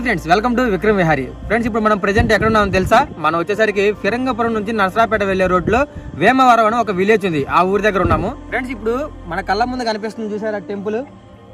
Hi friends welcome to Vikram Vihari. Friends ఇప్పుడు మనం present ఎక్కడ ఉన్నామో తెలుసా? మనం వచ్చేసరికి ఫిరంగపురం నుంచి నరసరాపేట వెళ్ళే రోడ్లో వేమవరం అని ఒక విలేజ్ ఉంది. ఆ ఊరి దగ్గర ఉన్నాము. ఫ్రెండ్స్ ఇప్పుడు మన కళ్ళ ముందు కనిపిస్తుంది చూసారా టెంపుల్?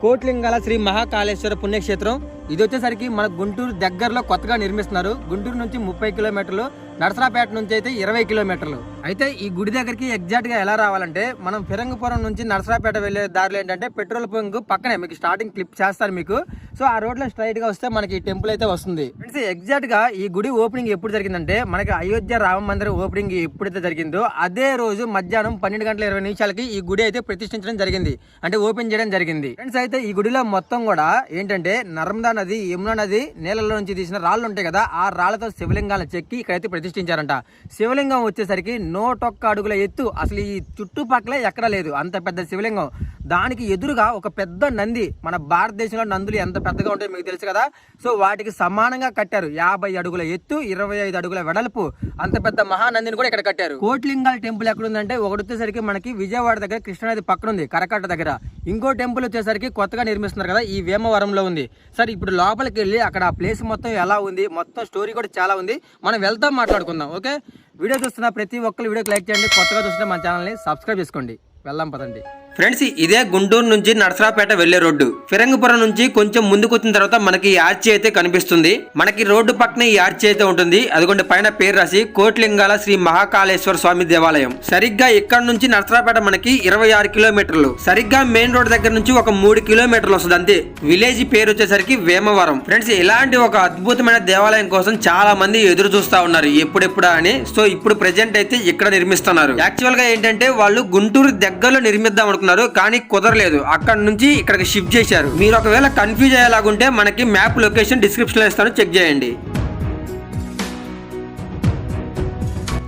కోట్లింగాల శ్రీ మహాకాళేశ్వర పుణ్యక్షేత్రం. ఇది వచ్చేసరికి మన గుంటూరు దగ్గరలో కొత్తగా నిర్మిస్తున్నారు. గుంటూరు నుంచి ముప్పై కిలోమీటర్లు నరసరాపేట నుంచి అయితే ఇరవై కిలోమీటర్లు. అయితే ఈ గుడి దగ్గరికి ఎగ్జాక్ట్గా ఎలా రావాలంటే మనం ఫిరంగపురం నుంచి నరసరాపేట వెళ్ళే దారిలో ఏంటంటే పెట్రోల్ బంక్ పక్కనే మీకు స్టార్టింగ్ క్లిప్ చేస్తారు మీకు. సో ఆ రోడ్లో స్ట్రైట్గా వస్తే మనకి ఈ టెంపుల్ అయితే వస్తుంది. ఫ్రెండ్స్ ఎగ్జాక్ట్గా ఈ గుడి ఓపెనింగ్ ఎప్పుడు జరిగిందంటే మనకి అయోధ్య రామ మందిరం ఓపెనింగ్ ఎప్పుడైతే జరిగిందో అదే రోజు మధ్యాహ్నం పన్నెండు గంటల ఇరవై నిమిషాలకి ఈ గుడి అయితే ప్రతిష్ఠించడం జరిగింది. అంటే ఓపెన్ చేయడం జరిగింది. ఫ్రెండ్స్ అయితే ఈ గుడిలో మొత్తం కూడా ఏంటంటే నర్మదా నది యమునా నది నీళ్ళలో నుంచి తీసిన రాళ్ళు ఉంటాయి కదా ఆ రాళ్ళతో శివలింగాలను చెక్కి ఇక్కడైతే ప్రతిష్ఠించారంట. శివలింగం వచ్చేసరికి నూటొక్క అడుగుల ఎత్తు. అసలు ఈ చుట్టుపక్కల ఎక్కడ లేదు. అంత పెద్ద శివలింగం. దానికి ఎదురుగా ఒక పెద్ద నంది. మన భారతదేశంలో నందులు ఎంత పెద్దగా ఉంటాయో మీకు తెలుసు కదా. సో వాటికి సమానంగా కట్టారు. యాభై అడుగుల ఎత్తు ఇరవై ఐదు అడుగుల వెడల్పు. అంత పెద్ద మహానందిని కూడా ఇక్కడ కట్టారు. కోట్లింగాల టెంపుల్ ఎక్కడ ఉందంటే ఒకటి వచ్చేసరికి మనకి విజయవాడ దగ్గర కృష్ణానది పక్కన ఉంది కరకట్ట దగ్గర. ఇంకో టెంపుల్ వచ్చేసరికి కొత్తగా నిర్మిస్తున్నారు కదా ఈ వేమవరంలో ఉంది. సరే ఇప్పుడు ఇప్పుడు లోపలికి వెళ్ళి అక్కడ ఆ ప్లేస్ మొత్తం ఎలా ఉంది మొత్తం స్టోరీ కూడా చాలా ఉంది. మనం వెళ్తాం మాట్లాడుకుందాం ఓకే? వీడియో చూస్తున్న ప్రతి ఒక్కరు వీడియోకి లైక్ చేయండి. కొత్తగా చూస్తున్న మన ఛానల్ని సబ్స్క్రైబ్ చేసుకోండి. వెళ్దాం పదండి. ఫ్రెండ్స్ ఇదే గుంటూరు నుంచి నర్సరాపేట వెళ్ళే రోడ్డు. ఫిరంగపురం నుంచి కొంచెం ముందుకు వచ్చిన తర్వాత మనకి ఈ ఆర్చి అయితే కనిపిస్తుంది. మనకి రోడ్డు పక్కన ఈ ఆర్చి అయితే ఉంటుంది. అదిగొండి పైన పేరు రాసి కోట్లింగాల శ్రీ మహాకాళేశ్వర స్వామి దేవాలయం. సరిగ్గా ఇక్కడ నుంచి నర్సరాపేట మనకి ఇరవై ఆరు కిలోమీటర్లు. సరిగ్గా మెయిన్ రోడ్ దగ్గర నుంచి ఒక మూడు కిలోమీటర్లు వస్తుంది అంతే. విలేజ్ పేరు వచ్చేసరికి వేమవరం. ఫ్రెండ్స్ ఇలాంటి ఒక అద్భుతమైన దేవాలయం కోసం చాలా మంది ఎదురు చూస్తా ఉన్నారు. ఎప్పుడెప్పుడా అని. సో ఇప్పుడు ప్రెజెంట్ అయితే ఇక్కడ నిర్మిస్తున్నారు. యాక్చువల్గా ఏంటంటే వాళ్ళు గుంటూరు దగ్గరలో నిర్మిద్దాం అనుకున్నారు కానీ కుదరలేదు. అక్కడ నుంచి ఇక్కడికి షిఫ్ట్ చేశారు. మీరు ఒకవేళ కన్ఫ్యూజ్ అయ్యేలాగుంటే మనకి మ్యాప్ లొకేషన్ డిస్క్రిప్షన్లో ఇస్తాను. చెక్ చేయండి.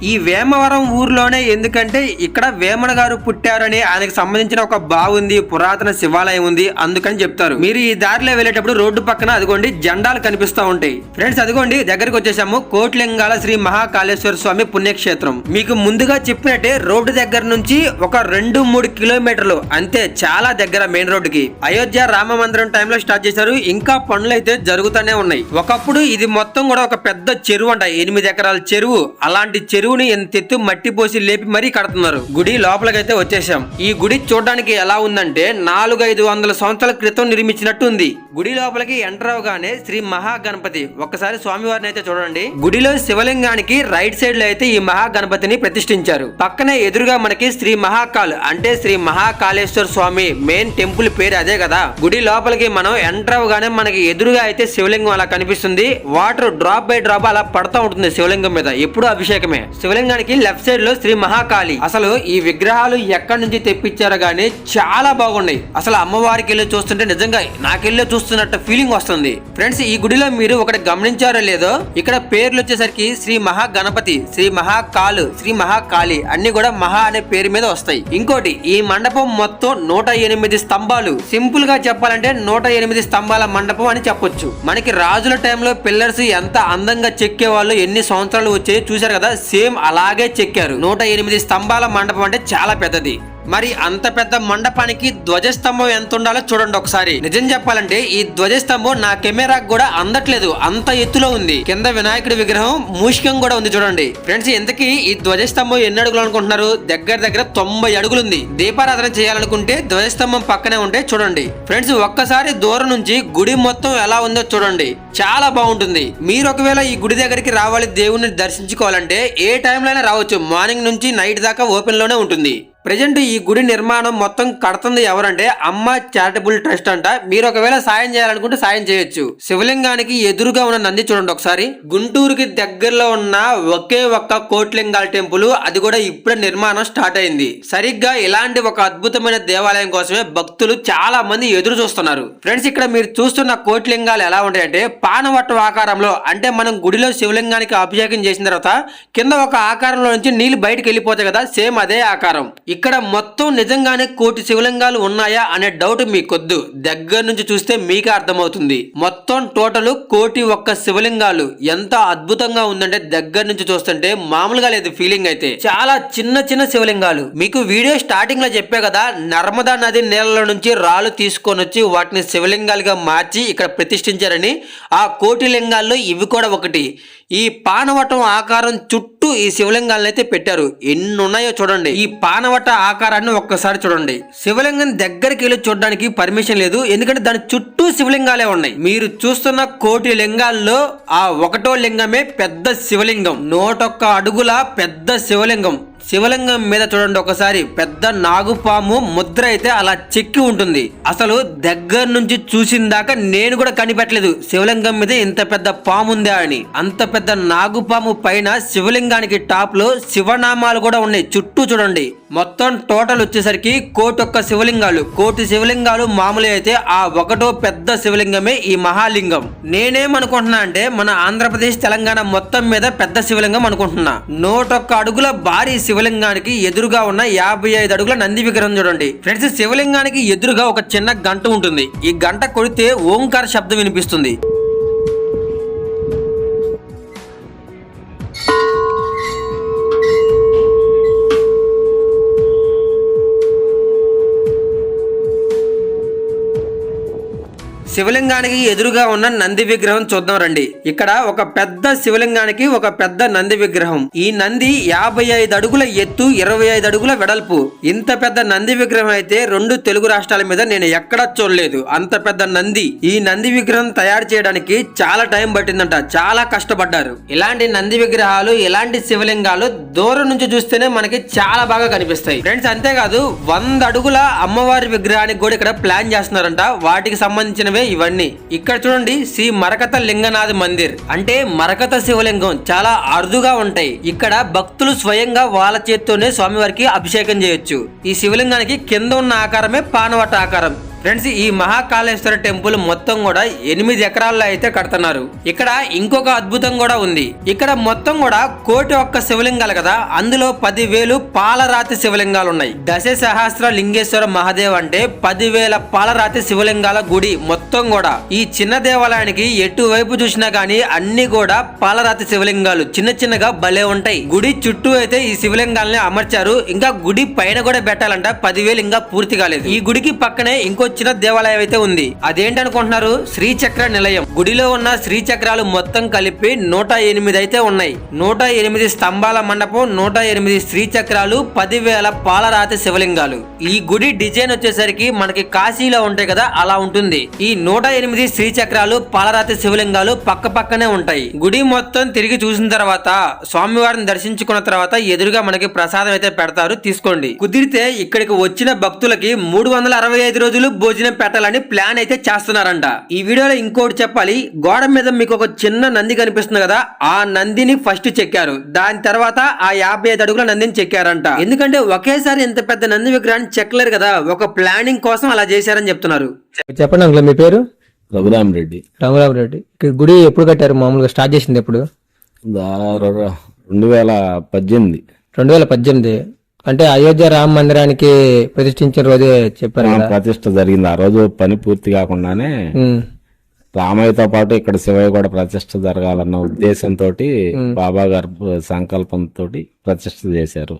ఈ వేమవరం ఊర్లోనే ఎందుకంటే ఇక్కడ వేమన గారు పుట్టారని ఆయనకు సంబంధించిన ఒక బావుంది పురాతన శివాలయం ఉంది అందుకని చెప్తారు. మీరు ఈ దారిలో వెళ్ళేటప్పుడు రోడ్డు పక్కన అదిగోండి జెండాలు కనిపిస్తా ఉంటాయి. ఫ్రెండ్స్ అదిగోండి దగ్గరికి వచ్చేసాము కోట్లింగాల శ్రీ మహాకాళేశ్వర స్వామి పుణ్యక్షేత్రం. మీకు ముందుగా చెప్పినట్టే రోడ్డు దగ్గర నుంచి ఒక రెండు మూడు కిలోమీటర్లు అంతే చాలా దగ్గర మెయిన్ రోడ్డుకి. అయోధ్య రామ మందిరం టైంలో స్టార్ట్ చేశారు ఇంకా పనులు అయితే జరుగుతూనే ఉన్నాయి. ఒకప్పుడు ఇది మొత్తం కూడా ఒక పెద్ద చెరువు అంట ఎనిమిది ఎకరాల చెరువు. అలాంటి చెరువు చెరువుని ఎంతెత్తు మట్టి పోసి లేపి మరీ కడుతున్నారు. గుడి లోపలికైతే వచ్చేసాం ఈ గుడి చూడడానికి ఎలా ఉందంటే నాలుగు ఐదు వందల సంవత్సరాల క్రితం నిర్మించినట్టు ఉంది గుడి లోపలికి ఎంటర్ అవగానే శ్రీ మహాగణపతి. ఒక్కసారి స్వామివారిని అయితే చూడండి. గుడిలో శివలింగానికి రైట్ సైడ్లో అయితే ఈ మహాగణపతిని ప్రతిష్ఠించారు. పక్కనే ఎదురుగా మనకి శ్రీ మహాకాల్ అంటే శ్రీ మహాకాళేశ్వర స్వామి మెయిన్ టెంపుల్ పేరు అదే కదా. గుడి లోపలికి మనం ఎంటర్ అవగానే మనకి ఎదురుగా అయితే శివలింగం అలా కనిపిస్తుంది. వాటర్ డ్రాప్ బై డ్రాప్ అలా పడతా ఉంటుంది శివలింగం మీద. ఎప్పుడు అభిషేకమే. శివలింగానికి లెఫ్ట్ సైడ్లో శ్రీ మహాకాళి. అసలు ఈ విగ్రహాలు ఎక్కడి నుంచి తెప్పించారో గానీ చాలా బాగున్నాయి. అసలు అమ్మవారికి వెళ్ళి చూస్తుంటే నిజంగా నాకెళ్ళి చూస్తున్నట్టు ఫీలింగ్ వస్తుంది. ఫ్రెండ్స్ ఈ గుడిలో మీరు ఒకటి గమనించారో లేదో ఇక్కడ పేర్లు వచ్చేసరికి శ్రీ మహాగణపతి శ్రీ మహాకాలు శ్రీ మహాకాళి అన్ని కూడా మహా అనే పేరు మీద వస్తాయి. ఇంకోటి ఈ మండపం మొత్తం నూట ఎనిమిది స్తంభాలు. సింపుల్గా చెప్పాలంటే నూట ఎనిమిది స్తంభాల మండపం అని చెప్పొచ్చు. మనకి రాజుల టైంలో పిల్లర్స్ ఎంత అందంగా చెక్కే వాళ్ళు ఎన్ని సంవత్సరాలు వచ్చాయో చూశారు కదా? సేమ్ అలాగే చెక్కారు. నూట ఎనిమిది స్తంభాల మండపం అంటే చాలా పెద్దది. మరి అంత పెద్ద మండపానికి ధ్వజస్తంభం ఎంత ఉండాలో చూడండి ఒకసారి. నిజం చెప్పాలంటే ఈ ధ్వజస్తంభం నా కెమెరాకు కూడా అందట్లేదు. అంత ఎత్తులో ఉంది. కింద వినాయకుడి విగ్రహం మూషికం కూడా ఉంది చూడండి. ఫ్రెండ్స్ ఇంతకీ ఈ ధ్వజస్తంభం ఎన్ని అడుగులు అనుకుంటున్నారు? దగ్గర దగ్గర తొంభై అడుగులు ఉంది దీపారాధన చేయాలనుకుంటే ధ్వజస్తంభం పక్కనే ఉంటే చూడండి. ఫ్రెండ్స్ ఒక్కసారి దూరం నుంచి గుడి మొత్తం ఎలా ఉందో చూడండి. చాలా బాగుంటుంది. మీరు ఒకవేళ ఈ గుడి దగ్గరికి రావాలి దేవుణ్ణి దర్శించుకోవాలంటే ఏ టైంలో అయినా రావచ్చు. మార్నింగ్ నుంచి నైట్ దాకా ఓపెన్లోనే ఉంటుంది. ప్రజెంట్ ఈ గుడి నిర్మాణం మొత్తం కడుతుంది ఎవరంటే అమ్మ చారిటబుల్ ట్రస్ట్ అంట. మీరు ఒకవేళ సాయం చేయాలనుకుంటే సాయం చేయొచ్చు. శివలింగానికి ఎదురుగా ఉన్న నంది చూడండి ఒకసారి. గుంటూరుకి దగ్గరలో ఉన్న ఒకే ఒక్క కోట్లింగాల టెంపుల్ అది కూడా ఇప్పుడే నిర్మాణం స్టార్ట్ అయింది. సరిగ్గా ఇలాంటి ఒక అద్భుతమైన దేవాలయం కోసమే భక్తులు చాలా మంది ఎదురు చూస్తున్నారు. ఫ్రెండ్స్ ఇక్కడ మీరు చూస్తున్న కోట్లింగాలు ఎలా ఉంటాయంటే పానవట్టం ఆకారంలో అంటే మనం గుడిలో శివలింగానికి అభిషేకం చేసిన తర్వాత కింద ఒక ఆకారంలో నుంచి నీళ్ళు బయటకు వెళ్ళిపోతాయి కదా సేమ్ అదే ఆకారం. ఇక్కడ మొత్తం నిజంగానే కోటి శివలింగాలు ఉన్నాయా అనే డౌట్ మీకొద్దు. దగ్గర నుంచి చూస్తే మీకే అర్థమవుతుంది. మొత్తం టోటల్ కోటి ఒక్క శివలింగాలు. ఎంత అద్భుతంగా ఉందంటే దగ్గర నుంచి చూస్తుంటే మామూలుగా లేదు ఫీలింగ్ అయితే. చాలా చిన్న చిన్న శివలింగాలు. మీకు వీడియో స్టార్టింగ్లో చెప్పే కదా నర్మదా నది నీళ్ళలో నుంచి రాళ్ళు తీసుకొని వచ్చి వాటిని శివలింగాలుగా మార్చి ఇక్కడ ప్రతిష్ఠించారని. ఆ కోటి లింగాల్లో ఇవి కూడా ఒకటి. ఈ పానవటం ఆకారం చుట్టూ ఈ శివలింగాలను అయితే పెట్టారు. ఎన్ని ఉన్నాయో చూడండి. ఈ పానవట ఆకారాన్ని ఒక్కసారి చూడండి. శివలింగం దగ్గరికి వెళ్ళి చూడడానికి పర్మిషన్ లేదు. ఎందుకంటే దాని చుట్టూ శివలింగాలే ఉన్నాయి. మీరు చూస్తున్న కోటి లింగాల్లో ఆ ఒకటో లింగమే పెద్ద శివలింగం. నూటొక్క అడుగుల పెద్ద శివలింగం. శివలింగం మీద చూడండి ఒకసారి. పెద్ద నాగుపాము ముద్ర అయితే అలా చెక్కి ఉంటుంది. అసలు దగ్గర నుంచి చూసిన దాకా నేను కూడా కనిపెట్టలేదు. శివలింగం మీద ఇంత పెద్ద పాము ఉందా అని. అంత పెద్ద నాగుపాము పైన శివలింగానికి టాప్లో శివనామాలు కూడా ఉన్నాయి. చుట్టూ చూడండి. మొత్తం టోటల్ వచ్చేసరికి కోటొక్క శివలింగాలు. కోటి శివలింగాలు మామూలు అయితే ఆ ఒకటో పెద్ద శివలింగమే ఈ మహాలింగం. నేనేమనుకుంటున్నా అంటే మన ఆంధ్రప్రదేశ్ తెలంగాణ మొత్తం మీద పెద్ద శివలింగం అనుకుంటున్నా. నూటొక్క అడుగుల భారీ శివ శివలింగానికి ఎదురుగా ఉన్న యాభై ఐదు అడుగుల నంది విగ్రహం చూడండి. ఫ్రెండ్స్ శివలింగానికి ఎదురుగా ఒక చిన్న గంట ఉంటుంది. ఈ గంట కొడితే ఓంకార శబ్దం వినిపిస్తుంది. శివలింగానికి ఎదురుగా ఉన్న నంది విగ్రహం చూద్దాం రండి. ఇక్కడ ఒక పెద్ద శివలింగానికి ఒక పెద్ద నంది విగ్రహం. ఈ నంది యాభై ఐదు అడుగుల ఎత్తు ఇరవై ఐదు అడుగుల వెడల్పు. ఇంత పెద్ద నంది విగ్రహం అయితే రెండు తెలుగు రాష్ట్రాల మీద నేను ఎక్కడా చూడలేదు. అంత పెద్ద నంది. ఈ నంది విగ్రహం తయారు చేయడానికి చాలా టైం పట్టిందంట. చాలా కష్టపడ్డారు. ఇలాంటి నంది విగ్రహాలు ఇలాంటి శివలింగాలు దూరం నుంచి చూస్తేనే మనకి చాలా బాగా కనిపిస్తాయి. ఫ్రెండ్స్ అంతేకాదు వంద అడుగుల అమ్మవారి విగ్రహానికి కూడా ఇక్కడ ప్లాన్ చేస్తున్నారంట. వాటికి సంబంధించినవే ఇవన్నీ. ఇక్కడ చూడండి శ్రీ మరకత లింగనాథ్ మందిర్. అంటే మరకత శివలింగం చాలా అరుదుగా ఉంటాయి. ఇక్కడ భక్తులు స్వయంగా వాళ్ళ చేత్తోనే స్వామివారికి అభిషేకం చేయొచ్చు. ఈ శివలింగానికి కింద ఉన్న ఆకారమే పానవట ఆకారం. ఫ్రెండ్స్ ఈ మహాకాళేశ్వర టెంపుల్ మొత్తం కూడా ఎనిమిది ఎకరాల్లో అయితే కడుతున్నారు. ఇక్కడ ఇంకొక అద్భుతం కూడా ఉంది. ఇక్కడ మొత్తం కూడా కోటి ఒక్క శివలింగాలు కదా? అందులో పదివేలు పాలరాతి శివలింగాలు ఉన్నాయి. దశ సహస్ర లింగేశ్వర మహాదేవ్ అంటే పదివేల పాలరాతి శివలింగాల గుడి మొత్తం కూడా. ఈ చిన్న దేవాలయానికి ఎటువైపు చూసినా గానీ అన్ని కూడా పాలరాతి శివలింగాలు. చిన్న చిన్నగా భలే ఉంటాయి. గుడి చుట్టూ అయితే ఈ శివలింగాలని అమర్చారు. ఇంకా గుడి పైన కూడా పెట్టాలంట. పదివేలు ఇంకా పూర్తి కాలేదు. ఈ గుడికి పక్కనే ఇంకో చిన్న దేవాలయం అయితే ఉంది. అదేంటనుకుంటున్నారు? శ్రీచక్ర నిలయం. గుడిలో ఉన్న శ్రీచక్రాలు మొత్తం కలిపి నూట ఎనిమిది అయితే ఉన్నాయి. నూట ఎనిమిది స్తంభాల మండపం నూట ఎనిమిది శ్రీచక్రాలు పదివేల పాలరాతి శివలింగాలు. ఈ గుడి డిజైన్ వచ్చేసరికి మనకి కాశీలో ఉంటాయి కదా అలా ఉంటుంది. ఈ నూట ఎనిమిది శ్రీచక్రాలు పాలరాతి శివలింగాలు పక్క పక్కనే ఉంటాయి. గుడి మొత్తం తిరిగి చూసిన తర్వాత స్వామివారిని దర్శించుకున్న తర్వాత ఎదురుగా మనకి ప్రసాదం అయితే పెడతారు. తీసుకోండి. కుదిరితే ఇక్కడికి వచ్చిన భక్తులకి మూడు వందల అరవై ఐదు రోజులు భోజనం పెట్టాలని ప్లాన్ అయితే చేస్తున్నారంట. ఈ వీడియోలో ఇంకోటి చెప్పాలి. గోడ మీద మీకు ఒక చిన్న నంది కనిపిస్తుంది కదా ఆ నందిని ఫస్ట్ చెక్కారు. దాని తర్వాత ఆ యాభై ఐదు అడుగుల నందిని చెక్కారంట. ఎందుకంటే ఒకేసారి ఇంత పెద్ద నంది విగ్రహాన్ని చెక్కలేరు కదా ఒక ప్లానింగ్ కోసం అలా చేశారని చెప్తున్నారు. చెప్పండి అంకుల్ మీ పేరు? రఘురామ్ రెడ్డి. రామరావు రెడ్డి. ఇక్కడ గుడి ఎప్పుడు కట్టారు? మామూలుగా స్టార్ట్ చేసింది ఎప్పుడు? రెండు వేల పద్దెనిమిది. రెండు వేల పద్దెనిమిది. అంటే అయోధ్య రామ మందిరానికి ప్రతిష్ఠించిన రోజే చెప్పారు కదా. ప్రతిష్ట జరిగింది. ఆ రోజు పని పూర్తి కాకుండానే రామయ్యతో పాటు ఇక్కడ శివయ్య కూడా ప్రతిష్ట జరగాలన్న ఉద్దేశంతో బాబా గారు సంకల్పంతో ప్రతిష్ట చేశారు.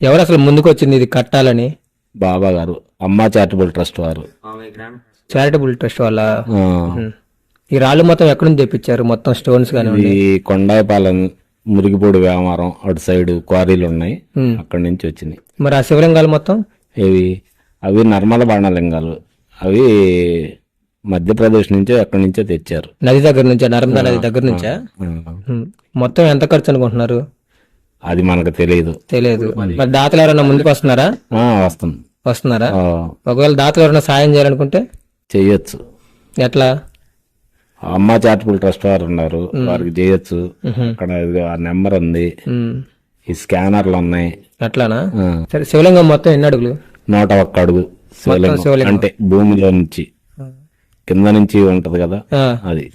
ఎవరు అసలు ముందుకు వచ్చింది ఇది కట్టాలని? బాబా గారు అమ్మా చారిటబుల్ ట్రస్ట్ వారు. చారిటబుల్ ట్రస్ట్ వల్ల ఆ, ఈ రాళ్ళు మొత్తం ఎక్కడి నుంచి తెప్పించారు? మొత్తం స్టోన్స్ కానీ కొండాయిపాలెం మురిగిపూడి వ్యాపారం అటు సైడ్ క్వారీలు ఉన్నాయి. అక్కడి నుంచి వచ్చినాయి. మరి ఆ శివలింగాలు మొత్తం? ఇవి అవి నర్మల బాణలింగాలు. అవి మధ్యప్రదేశ్ నుంచో ఎక్కడి నుంచో తెచ్చారు. నది దగ్గర నుంచా? నర్మదా నది దగ్గర నుంచా? మొత్తం ఎంత ఖర్చు అనుకుంటున్నారు? అది మనకు తెలియదు. తెలియదు. మరి దాతలు ఎవరైనా ముందుకు వస్తున్నారా? వస్తుంది వస్తున్నారా? ఒకవేళ దాతలు ఎవరైనా సాయం చేయాలనుకుంటే? చెయ్యొచ్చు. ఎట్లా? అమ్మ చారిటబుల్ ట్రస్ట్ వారు ఉన్నారు. వారికి చేయొచ్చు అక్కడ ఆ నెంబర్ ఉంది. ఈ స్కానర్లు ఉన్నాయి. అట్లానా? సరే శివలింగం మొత్తం ఎన్ని అడుగులు? నూట ఒక్క అడుగు శివలింగం. అంటే భూమిలో నుంచి కింద నుంచి ఉంటది కదా అది.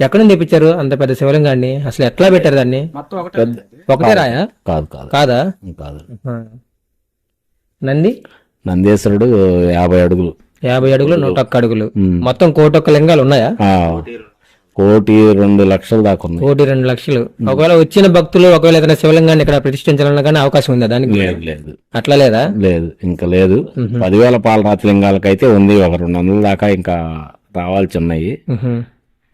ఎక్కడి నుంచి తెప్పించారు అంత పెద్ద శివలింగాన్ని? అసలు ఎట్లా పెట్టారు దాన్ని? పెద్ద ఒకటే రాయా? కాదు కాదు. కాదా? కాదు. నంది? నందేశ్వరుడు యాభై అడుగులు. యాభై అడుగులు నూట ఒక్క అడుగులు. మొత్తం కోటి ఒక్క లింగాలు ఉన్నాయా? కోటి రెండు లక్షల దాకా ఉంది కోటి రెండు లక్షలు. ఒకవేళ వచ్చిన భక్తులు ఒకవేళ ఏదైనా శివలింగాన్ని ఇక్కడ ప్రతిష్ఠించాలన్నా కానీ అవకాశం ఉందా దానికి? లేదు లేదు. అట్లా లేదా? లేదు ఇంకా లేదు. పదివేల పాలరాతి లింగాలకైతే ఉంది ఒక రెండు వందల దాకా ఇంకా రావాల్సి ఉన్నాయి.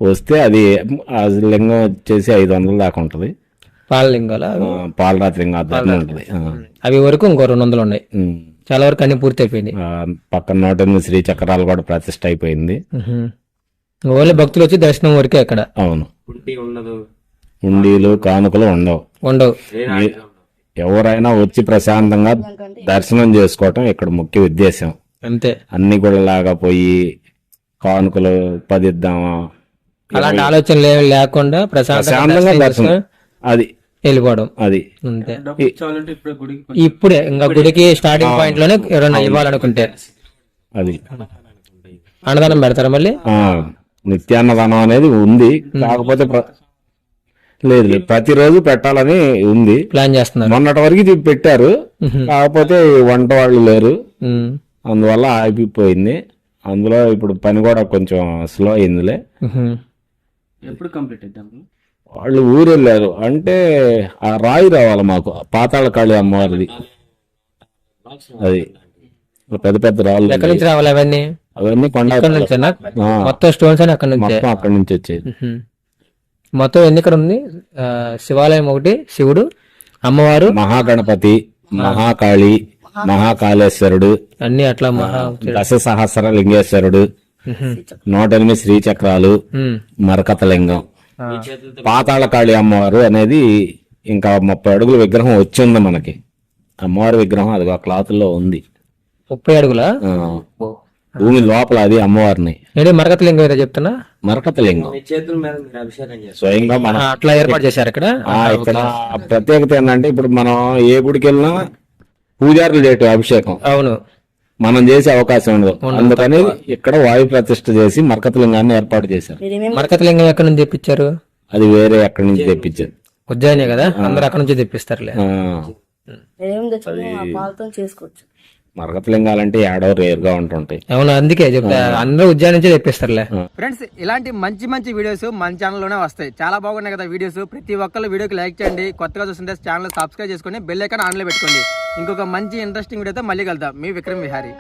వస్తే అది ఆ లింగం వచ్చేసి ఐదు వందల దాకా ఉంటది. పాల లింగాలా ఆ, పాలరాతి లింగం అద్దం ఉంటది. అవి వరకు ఇంకో రెండు వందలు ఉన్నాయి. చాలా వరకు అన్ని పూర్తి అయిపోయింది పక్కన నూట ఎనిమిది శ్రీ చక్రాలు కూడా ప్రతిష్ట అయిపోయింది. ఓన్లీ భక్తులు వచ్చి దర్శనం వరకే అక్కడ. అవును. ఉండీలు కానుకలు ఉండవు. ఉండవు. ఎవరైనా వచ్చి ప్రశాంతంగా దర్శనం చేసుకోవటం ఇక్కడ ముఖ్య ఉద్దేశం. అంతే. అన్ని గుళ్ళలాగా పోయి కానుకలు పదిద్దామా? అలాంటి ఆలోచనలు ఏమి లేకుండా ప్రశాంతంగా దర్శనం అది వెళ్ళిపోవడం అది. అంతే. ఇప్పుడే ఇంకా గుడికి స్టార్టింగ్ పాయింట్లోనే ఎవరైనా ఇవ్వాలనుకుంటే. అది. అన్నదానం పెడతారా మళ్ళీ? నిత్యాన్నదానం అనేది ఉంది. కాకపోతే లేదు ప్రతిరోజు పెట్టాలని ఉంది. ప్లాన్ చేస్తున్నారు. మొన్నటి వరకు ఇది పెట్టారు. కాకపోతే వంట వాళ్ళు లేరు. అందువల్ల ఆగిపోయింది. అందులో ఇప్పుడు పని కూడా కొంచెం స్లో అయిందిలే. ఉహు. వాళ్ళు ఊరు వెళ్ళారు అంటే ఆ రాయి రావాలి మాకు పాతాళ కాళి అమ్మవారిది. అది. పెద్ద పెద్ద రాళ్ళు ఎక్కడి నుంచి రావాలి అవన్నీ? అవన్నీ కొండ మొత్తం స్టోన్స్ అని అక్కడ నుంచే? అక్కడి నుంచి వచ్చేది. మొత్తం ఎన్ని ఇక్కడ ఉంది? శివాలయం ఒకటి శివుడు అమ్మవారు మహాగణపతి మహాకాళి మహాకాళేశ్వరుడు అన్ని అట్లా మహా దశ సహస్ర లింగేశ్వరుడు. నూట ఎనిమిది శ్రీచక్రాలు. మరకత లింగం ఆ. పాతాళ కాళి అమ్మవారు అనేది ఇంకా ముప్పై అడుగుల విగ్రహం వచ్చింది మనకి. అమ్మవారి విగ్రహం అది ఆ క్లాత్లో ఉంది. ముప్పై అడుగులా? భూమి లోపల అది అమ్మవారిని. మరకత లింగం ఏదో చెప్తున్నా? మరకత లింగం స్వయంగా మన అట్లా ఏర్పాటు చేశారు ఇక్కడ ఇక్కడ ప్రత్యేకత ఏంటంటే ఇప్పుడు మనం ఏ గుడికి వెళ్ళినా పూజారులు చేయటం అభిషేకం. అవును. మనం చేసే అవకాశం ఉండదు. అందుకని ఇక్కడ వాయు ప్రతిష్ఠ చేసి మరకత లింగాన్ని ఏర్పాటు చేశారు. మరకత లింగం ఎక్కడి నుంచి తెప్పించారు? అది వేరే ఎక్కడి నుంచి తెప్పించారు. ఉజ్జయినే కదా? అందరు అక్కడ నుంచి తెప్పిస్తారులే. ఆ, ఏం తెచ్చుకుని ఆ పాలతో చేసుకోవచ్చు. మరకత లింగాలంటే ఏడో రేర్గా ఉంటుంటాయి. అవును అందుకే చెప్తా. అందరూ ఉజ్జయిని నుంచి తెప్పిస్తారులే. ఫ్రెండ్స్ ఇలాంటి మంచి మంచి వీడియోస్ మన ఛానల్లోనే వస్తాయి. చాలా బాగున్నాయి కదా వీడియోస్. ప్రతి ఒక్కళ్ళు వీడియోకి లైక్ చేయండి. కొత్తగా చూస్తుంటే ఛానల్ సబ్స్క్రైబ్ చేసుకొని బెల్ ఐకాన్ ఆన్లో పెట్టుకోండి. ఇంకొక మంచి ఇంట్రెస్టింగ్ వీడియోతో మళ్ళీ కలుద్దాం. మీ విక్రమ్ విహారీ.